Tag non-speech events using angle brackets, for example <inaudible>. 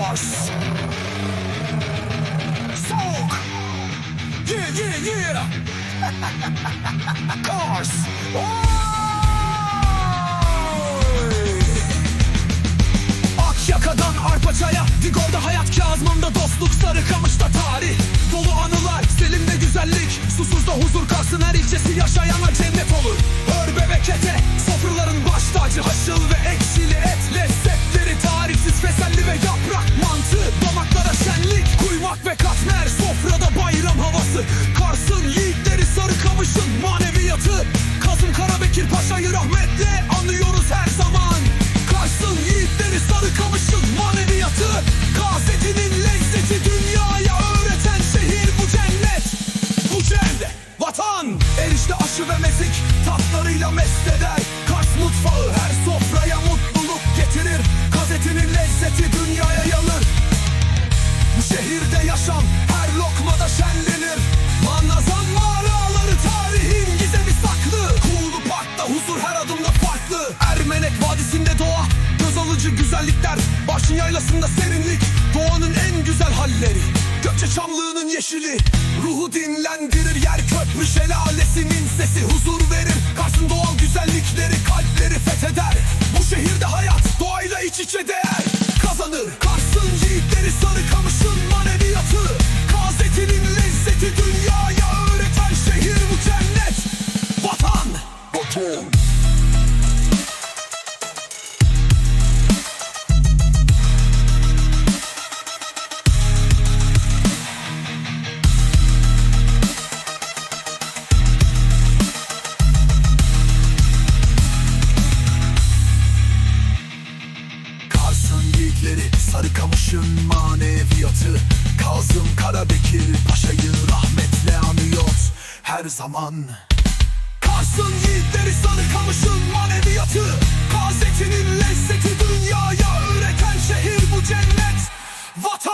Kars Soğuk. Yeah yeah yeah Kars <laughs> Oy! Akyaka'dan Arpaçay'a Digor'da hayat Kazman'da dostluk Sarıkamış'ta tarih. Dolu anılar Selim'de güzellik. Susuzda huzur kalsın her ilçesi yaşayana cennet olur yaprak Mantı damaklara şenlik Kuymak ve katmer. Sofrada bayram havası Kars'ın yiğitleri Sarıkamış'ın maneviyatı. Kazım Karabekir Paşa'yı rahmetle Başın yaylasında serinlik Doğanın en güzel halleri. Gökçe Çamlığı'nın yeşili Ruhu dinlendirir. Yer köprü şelalesinin sesi Huzur verir. Kars'ın doğal güzellikleri kalpleri fetheder. Bu şehirde hayat doğayla iç içe değer. Kazanır Kars'ın yiğitleri Sarıkamış'ın maneviyatı. Gazetinin lezzeti dünyaya Sarıkamış'ın maneviyatı. Kazım Karabekir Paşa'yı rahmetle anıyoruz her zaman Kars'ın yiğitleri Sarıkamış'ın maneviyatı. Gazetinin lezzeti dünyaya öğreten şehir bu cennet. Vatan